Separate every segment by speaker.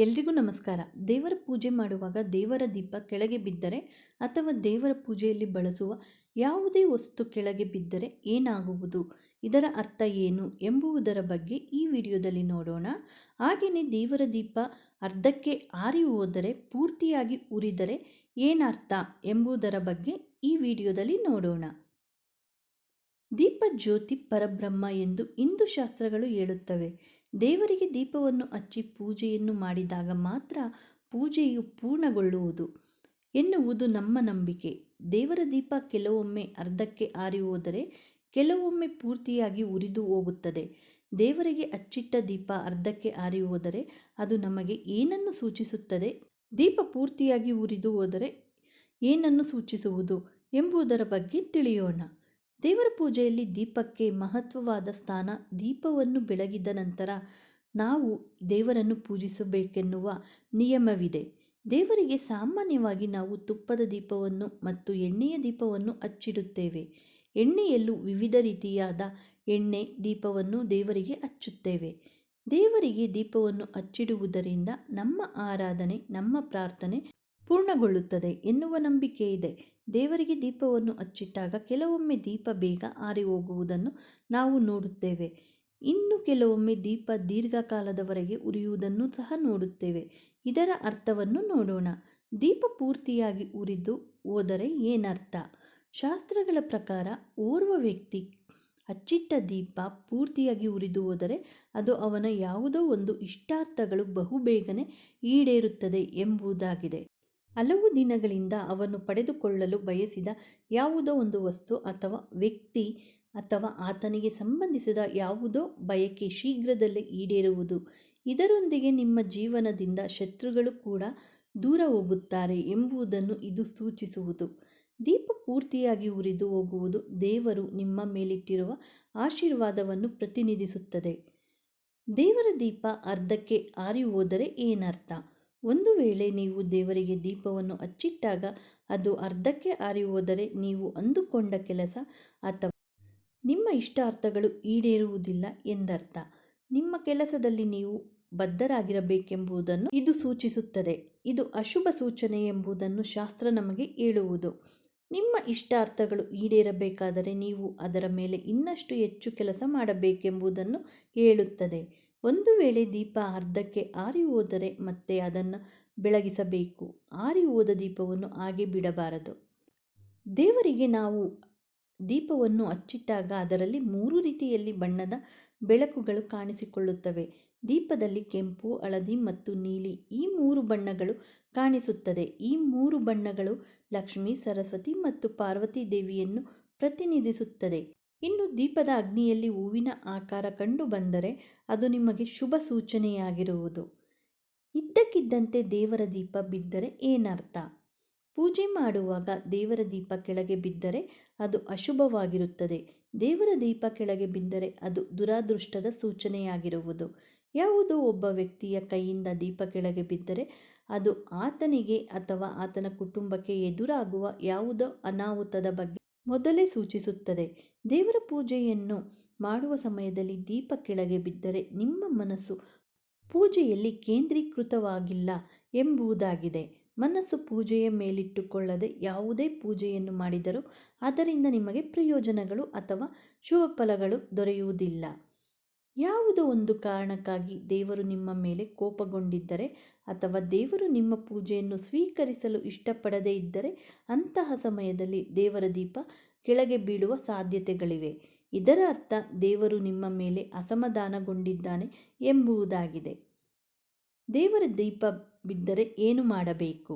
Speaker 1: ಎಲ್ರಿಗೂ ನಮಸ್ಕಾರ. ದೇವರ ಪೂಜೆ ಮಾಡುವಾಗ ದೇವರ ದೀಪ ಕೆಳಗೆ ಬಿದ್ದರೆ ಅಥವಾ ದೇವರ ಪೂಜೆಯಲ್ಲಿ ಬಳಸುವ ಯಾವುದೇ ವಸ್ತು ಕೆಳಗೆ ಬಿದ್ದರೆ ಏನಾಗುವುದು? ಇದರ ಅರ್ಥ ಏನು ಎಂಬುವುದರ ಬಗ್ಗೆ ಈ ವಿಡಿಯೋದಲ್ಲಿ ನೋಡೋಣ. ಹಾಗೆಯೇ ದೇವರ ದೀಪ ಅರ್ಧಕ್ಕೆ ಆರಿ ಹೋದರೆ, ಪೂರ್ತಿಯಾಗಿ ಉರಿದರೆ ಏನರ್ಥ ಎಂಬುದರ ಬಗ್ಗೆ ಈ ವಿಡಿಯೋದಲ್ಲಿ ನೋಡೋಣ. ದೀಪ ಜ್ಯೋತಿ ಪರಬ್ರಹ್ಮ ಎಂದು ಹಿಂದೂ ಶಾಸ್ತ್ರಗಳು ಹೇಳುತ್ತವೆ. ದೇವರಿಗೆ ದೀಪವನ್ನು ಹಚ್ಚಿ ಪೂಜೆಯನ್ನು ಮಾಡಿದಾಗ ಮಾತ್ರ ಪೂಜೆಯು ಪೂರ್ಣಗೊಳ್ಳುವುದು ಎನ್ನುವುದು ನಮ್ಮ ನಂಬಿಕೆ. ದೇವರ ದೀಪ ಕೆಲವೊಮ್ಮೆ ಅರ್ಧಕ್ಕೆ ಆರಿ ಹೋದರೆ ಕೆಲವೊಮ್ಮೆ ಪೂರ್ತಿಯಾಗಿ ಉರಿದು ಹೋಗುತ್ತದೆ. ದೇವರಿಗೆ ಅಚ್ಚಿಟ್ಟ ದೀಪ ಅರ್ಧಕ್ಕೆ ಆರಿ ಹೋದರೆ ಅದು ನಮಗೆ ಏನನ್ನು ಸೂಚಿಸುತ್ತದೆ? ದೀಪ ಪೂರ್ತಿಯಾಗಿ ಉರಿದು ಹೋದರೆ ಏನನ್ನು ಸೂಚಿಸುವುದು ಎಂಬುದರ ಬಗ್ಗೆ ತಿಳಿಯೋಣ. ದೇವರ ಪೂಜೆಯಲ್ಲಿ ದೀಪಕ್ಕೆ ಮಹತ್ವವಾದ ಸ್ಥಾನ ದೀಪವನ್ನು ಬೆಳಗಿದ ನಂತರ ನಾವು ದೇವರನ್ನು ಪೂಜಿಸಬೇಕೆನ್ನುವ ನಿಯಮವಿದೆ. ದೇವರಿಗೆ ಸಾಮಾನ್ಯವಾಗಿ ನಾವು ತುಪ್ಪದ ದೀಪವನ್ನು ಮತ್ತು ಎಣ್ಣೆಯ ದೀಪವನ್ನು ಹಚ್ಚಿಡುತ್ತೇವೆ. ಎಣ್ಣೆಯಲ್ಲೂ ವಿವಿಧ ರೀತಿಯಾದ ಎಣ್ಣೆ ದೀಪವನ್ನು ದೇವರಿಗೆ ಹಚ್ಚುತ್ತೇವೆ. ದೇವರಿಗೆ ದೀಪವನ್ನು ಹಚ್ಚಿಡುವುದರಿಂದ ನಮ್ಮ ಆರಾಧನೆ, ನಮ್ಮ ಪ್ರಾರ್ಥನೆ ಪೂರ್ಣಗೊಳ್ಳುತ್ತದೆ ಎನ್ನುವ ನಂಬಿಕೆ ಇದೆ. ದೇವರಿಗೆ ದೀಪವನ್ನು ಹಚ್ಚಿಟ್ಟಾಗ ಕೆಲವೊಮ್ಮೆ ದೀಪ ಬೇಗ ಆರಿ ಹೋಗುವುದನ್ನು ನಾವು ನೋಡುತ್ತೇವೆ. ಇನ್ನು ಕೆಲವೊಮ್ಮೆ ದೀಪ ದೀರ್ಘಕಾಲದವರೆಗೆ ಉರಿಯುವುದನ್ನು ಸಹ ನೋಡುತ್ತೇವೆ. ಇದರ ಅರ್ಥವನ್ನು ನೋಡೋಣ. ದೀಪ ಪೂರ್ತಿಯಾಗಿ ಉರಿದು ಹೋದರೆ ಏನರ್ಥ? ಶಾಸ್ತ್ರಗಳ ಪ್ರಕಾರ ಓರ್ವ ವ್ಯಕ್ತಿ ಅಚ್ಚಿಟ್ಟ ದೀಪ ಪೂರ್ತಿಯಾಗಿ ಉರಿದು ಹೋದರೆ ಅದು ಅವನ ಯಾವುದೋ ಒಂದು ಇಷ್ಟಾರ್ಥಗಳು ಬಹುಬೇಗನೆ ಈಡೇರುತ್ತದೆ ಎಂಬುದಾಗಿದೆ. ಹಲವು ದಿನಗಳಿಂದ ಅವನು ಪಡೆದುಕೊಳ್ಳಲು ಬಯಸಿದ ಯಾವುದೋ ಒಂದು ವಸ್ತು ಅಥವಾ ವ್ಯಕ್ತಿ ಅಥವಾ ಆತನಿಗೆ ಸಂಬಂಧಿಸಿದ ಯಾವುದೋ ಬಯಕೆ ಶೀಘ್ರದಲ್ಲೇ ಈಡೇರುವುದು. ಇದರೊಂದಿಗೆ ನಿಮ್ಮ ಜೀವನದಿಂದ ಶತ್ರುಗಳು ಕೂಡ ದೂರ ಹೋಗುತ್ತಾರೆ ಎಂಬುದನ್ನು ಇದು ಸೂಚಿಸುವುದು. ದೀಪ ಪೂರ್ತಿಯಾಗಿ ಉರಿದು ಹೋಗುವುದು ದೇವರು ನಿಮ್ಮ ಮೇಲಿಟ್ಟಿರುವ ಆಶೀರ್ವಾದವನ್ನು ಪ್ರತಿನಿಧಿಸುತ್ತದೆ. ದೇವರ ದೀಪ ಅರ್ಧಕ್ಕೆ ಆರಿ ಹೋದರೆ ಏನರ್ಥ? ಒಂದು ವೇಳೆ ನೀವು ದೇವರಿಗೆ ದೀಪವನ್ನು ಹಚ್ಚಿಟ್ಟಾಗ ಅದು ಅರ್ಧಕ್ಕೆ ಆರಿ ಹೋದರೆ ನೀವು ಅಂದುಕೊಂಡ ಕೆಲಸ ಅಥವಾ ನಿಮ್ಮ ಇಷ್ಟಾರ್ಥಗಳು ಈಡೇರುವುದಿಲ್ಲ ಎಂದರ್ಥ. ನಿಮ್ಮ ಕೆಲಸದಲ್ಲಿ ನೀವು ಬದ್ಧರಾಗಿರಬೇಕೆಂಬುದನ್ನು ಇದು ಸೂಚಿಸುತ್ತದೆ. ಇದು ಅಶುಭ ಸೂಚನೆ ಎಂಬುದನ್ನು ಶಾಸ್ತ್ರ ನಮಗೆ ಹೇಳುವುದು. ನಿಮ್ಮ ಇಷ್ಟಾರ್ಥಗಳು ಈಡೇರಬೇಕಾದರೆ ನೀವು ಅದರ ಮೇಲೆ ಇನ್ನಷ್ಟು ಹೆಚ್ಚು ಕೆಲಸ ಮಾಡಬೇಕೆಂಬುದನ್ನು ಹೇಳುತ್ತದೆ. ಒಂದು ವೇಳೆ ದೀಪ ಅರ್ಧಕ್ಕೆ ಆರಿ ಹೋದರೆ ಮತ್ತೆ ಅದನ್ನು ಬೆಳಗಿಸಬೇಕು. ಆರಿ ಹೋದ ದೀಪವನ್ನು ಹಾಗೆ ಬಿಡಬಾರದು. ದೇವರಿಗೆ ನಾವು ದೀಪವನ್ನು ಅಚ್ಚಿಟ್ಟಾಗ ಅದರಲ್ಲಿ ಮೂರು ರೀತಿಯಲ್ಲಿ ಬಣ್ಣದ ಬೆಳಕುಗಳು ಕಾಣಿಸಿಕೊಳ್ಳುತ್ತವೆ. ದೀಪದಲ್ಲಿ ಕೆಂಪು, ಹಳದಿ ಮತ್ತು ನೀಲಿ ಈ ಮೂರು ಬಣ್ಣಗಳು ಕಾಣಿಸುತ್ತದೆ. ಈ ಮೂರು ಬಣ್ಣಗಳು ಲಕ್ಷ್ಮಿ, ಸರಸ್ವತಿ ಮತ್ತು ಪಾರ್ವತಿ ದೇವಿಯನ್ನು ಪ್ರತಿನಿಧಿಸುತ್ತದೆ. ಇನ್ನು ದೀಪದ ಅಗ್ನಿಯಲ್ಲಿ ಹೂವಿನ ಆಕಾರ ಕಂಡು ಬಂದರೆ ಅದು ನಿಮಗೆ ಶುಭ ಸೂಚನೆಯಾಗಿರುವುದು. ಇದ್ದಕ್ಕಿದ್ದಂತೆ ದೇವರ ದೀಪ ಬಿದ್ದರೆ ಏನರ್ಥ? ಪೂಜೆ ಮಾಡುವಾಗ ದೇವರ ದೀಪ ಕೆಳಗೆ ಬಿದ್ದರೆ ಅದು ಅಶುಭವಾಗಿರುತ್ತದೆ. ದೇವರ ದೀಪ ಕೆಳಗೆ ಬಿದ್ದರೆ ಅದು ದುರಾದೃಷ್ಟದ ಸೂಚನೆಯಾಗಿರುವುದು. ಯಾವುದೋ ಒಬ್ಬ ವ್ಯಕ್ತಿಯ ಕೈಯಿಂದ ದೀಪ ಕೆಳಗೆ ಬಿದ್ದರೆ ಅದು ಆತನಿಗೆ ಅಥವಾ ಆತನ ಕುಟುಂಬಕ್ಕೆ ಎದುರಾಗುವ ಯಾವುದೋ ಅನಾಹುತದ ಬಗ್ಗೆ ಮೊದಲೇ ಸೂಚಿಸುತ್ತದೆ. ದೇವರ ಪೂಜೆಯನ್ನು ಮಾಡುವ ಸಮಯದಲ್ಲಿ ದೀಪ ಕೆಳಗೆ ಬಿದ್ದರೆ ನಿಮ್ಮ ಮನಸ್ಸು ಪೂಜೆಯಲ್ಲಿ ಕೇಂದ್ರೀಕೃತವಾಗಿಲ್ಲ ಎಂಬುದಾಗಿದೆ. ಮನಸ್ಸು ಪೂಜೆಯ ಮೇಲಿಟ್ಟುಕೊಳ್ಳದೆ ಯಾವುದೇ ಪೂಜೆಯನ್ನು ಮಾಡಿದರೂ ಅದರಿಂದ ನಿಮಗೆ ಪ್ರಯೋಜನಗಳು ಅಥವಾ ಶುಭ ಫಲಗಳು ದೊರೆಯುವುದಿಲ್ಲ. ಯಾವುದೋ ಒಂದು ಕಾರಣಕ್ಕಾಗಿ ದೇವರು ನಿಮ್ಮ ಮೇಲೆ ಕೋಪಗೊಂಡಿದ್ದರೆ ಅಥವಾ ದೇವರು ನಿಮ್ಮ ಪೂಜೆಯನ್ನು ಸ್ವೀಕರಿಸಲು ಇಷ್ಟಪಡದೇ ಇದ್ದರೆ ಅಂತಹ ಸಮಯದಲ್ಲಿ ದೇವರ ದೀಪ ಕೆಳಗೆ ಬೀಳುವ ಸಾಧ್ಯತೆಗಳಿವೆ. ಇದರ ಅರ್ಥ ದೇವರು ನಿಮ್ಮ ಮೇಲೆ ಅಸಮಾಧಾನಗೊಂಡಿದ್ದಾನೆ ಎಂಬುದಾಗಿದೆ. ದೇವರ ದೀಪ ಬಿದ್ದರೆ ಏನು ಮಾಡಬೇಕು?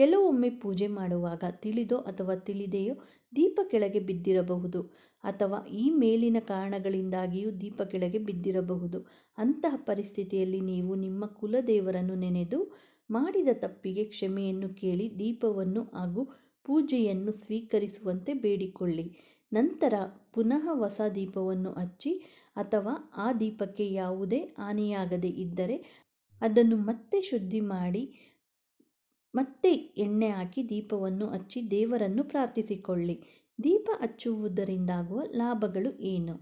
Speaker 1: ಕೆಲವೊಮ್ಮೆ ಪೂಜೆ ಮಾಡುವಾಗ ತಿಳಿದೋ ಅಥವಾ ತಿಳಿದೆಯೋ ದೀಪ ಕೆಳಗೆ ಬಿದ್ದಿರಬಹುದು ಅಥವಾ ಈ ಮೇಲಿನ ಕಾರಣಗಳಿಂದಾಗಿಯೂ ದೀಪ ಕೆಳಗೆ ಬಿದ್ದಿರಬಹುದು. ಅಂತಹ ಪರಿಸ್ಥಿತಿಯಲ್ಲಿ ನೀವು ನಿಮ್ಮ ಕುಲದೇವರನ್ನು ನೆನೆದು ಮಾಡಿದ ತಪ್ಪಿಗೆ ಕ್ಷಮೆಯನ್ನು ಕೇಳಿ ದೀಪವನ್ನು ಹಾಗೂ ಪೂಜೆಯನ್ನು ಸ್ವೀಕರಿಸುವಂತೆ ಬೇಡಿಕೊಳ್ಳಿ. ನಂತರ ಪುನಃ ಹೊಸ ದೀಪವನ್ನು ಹಚ್ಚಿ ಅಥವಾ ಆ ದೀಪಕ್ಕೆ ಯಾವುದೇ ಹಾನಿಯಾಗದೇ ಇದ್ದರೆ ಅದನ್ನು ಮತ್ತೆ ಶುದ್ಧಿ ಮಾಡಿ ಮತ್ತೆ ಎಣ್ಣೆ ಹಾಕಿ ದೀಪವನ್ನು ಹಚ್ಚಿ ದೇವರನ್ನು ಪ್ರಾರ್ಥಿಸಿಕೊಳ್ಳಿ. ದೀಪ ಹಚ್ಚುವುದರಿಂದಾಗುವ ಲಾಭಗಳು ಏನು?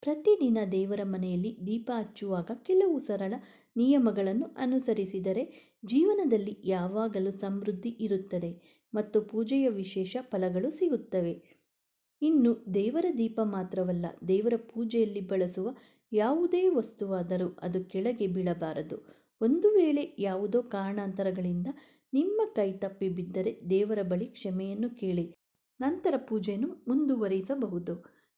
Speaker 1: ಪ್ರತಿದಿನ ದೇವರ ಮನೆಯಲ್ಲಿ ದೀಪ ಹಚ್ಚುವಾಗ ಕೆಲವು ಸರಳ ನಿಯಮಗಳನ್ನು ಅನುಸರಿಸಿದರೆ ಜೀವನದಲ್ಲಿ ಯಾವಾಗಲೂ ಸಮೃದ್ಧಿ ಇರುತ್ತದೆ ಮತ್ತು ಪೂಜೆಯ ವಿಶೇಷ ಫಲಗಳು ಸಿಗುತ್ತವೆ. ಇನ್ನು ದೇವರ ದೀಪ ಮಾತ್ರವಲ್ಲ, ದೇವರ ಪೂಜೆಯಲ್ಲಿ ಬಳಸುವ ಯಾವುದೇ ವಸ್ತುವಾದರೂ ಅದು ಕೆಳಗೆ ಬೀಳಬಾರದು. ಒಂದು ವೇಳೆ ಯಾವುದೋ ಕಾರಣಾಂತರಗಳಿಂದ ನಿಮ್ಮ ಕೈ ತಪ್ಪಿ ಬಿದ್ದರೆ ದೇವರ ಬಳಿ ಕ್ಷಮೆಯನ್ನು ಕೇಳಿ. ನಂತರ ಪೂಜೆಯನ್ನು ಮುಂದುವರಿಸಬಹುದು.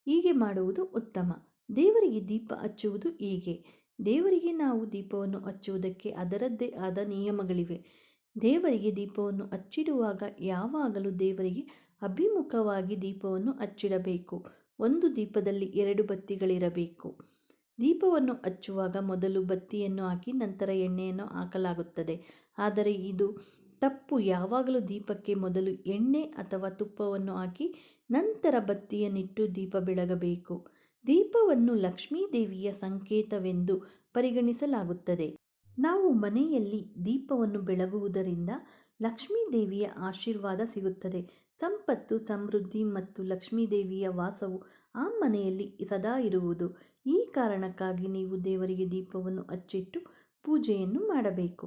Speaker 1: ಹೀಗೆ ಮಾಡುವುದು ಉತ್ತಮ. ದೇವರಿಗೆ ದೀಪ ಹಚ್ಚುವುದು ಹೀಗೆ? ದೇವರಿಗೆ ನಾವು ದೀಪವನ್ನು ಹಚ್ಚುವುದಕ್ಕೆ ಅದರದ್ದೇ ಆದ ನಿಯಮಗಳಿವೆ. ದೇವರಿಗೆ ದೀಪವನ್ನು ಹಚ್ಚಿಡುವಾಗ ಯಾವಾಗಲೂ ದೇವರಿಗೆ ಅಭಿಮುಖವಾಗಿ ದೀಪವನ್ನು ಹಚ್ಚಿಡಬೇಕು. ಒಂದು ದೀಪದಲ್ಲಿ ಎರಡು ಬತ್ತಿಗಳಿರಬೇಕು. ದೀಪವನ್ನು ಹಚ್ಚುವಾಗ ಮೊದಲು ಬತ್ತಿಯನ್ನು ಹಾಕಿ ನಂತರ ಎಣ್ಣೆಯನ್ನು ಹಾಕಲಾಗುತ್ತದೆ. ಆದರೆ ಇದು ತಪ್ಪು ಯಾವಾಗಲೂ ದೀಪಕ್ಕೆ ಮೊದಲು ಎಣ್ಣೆ ಅಥವಾ ತುಪ್ಪವನ್ನು ಹಾಕಿ ನಂತರ ಬತ್ತಿಯನ್ನಿಟ್ಟು ದೀಪ ಬೆಳಗಬೇಕು. ದೀಪವನ್ನು ಲಕ್ಷ್ಮೀ ದೇವಿಯ ಸಂಕೇತವೆಂದು ಪರಿಗಣಿಸಲಾಗುತ್ತದೆ. ನಾವು ಮನೆಯಲ್ಲಿ ದೀಪವನ್ನು ಬೆಳಗುವುದರಿಂದ ಲಕ್ಷ್ಮೀ ದೇವಿಯ ಆಶೀರ್ವಾದ ಸಿಗುತ್ತದೆ. ಸಂಪತ್ತು, ಸಮೃದ್ಧಿ ಮತ್ತು ಲಕ್ಷ್ಮೀ ದೇವಿಯ ವಾಸವು ಆ ಮನೆಯಲ್ಲಿ ಸದಾ ಇರುವುದು. ಈ ಕಾರಣಕ್ಕಾಗಿ ನೀವು ದೇವರಿಗೆ ದೀಪವನ್ನು ಹಚ್ಚಿಟ್ಟು ಪೂಜೆಯನ್ನು ಮಾಡಬೇಕು.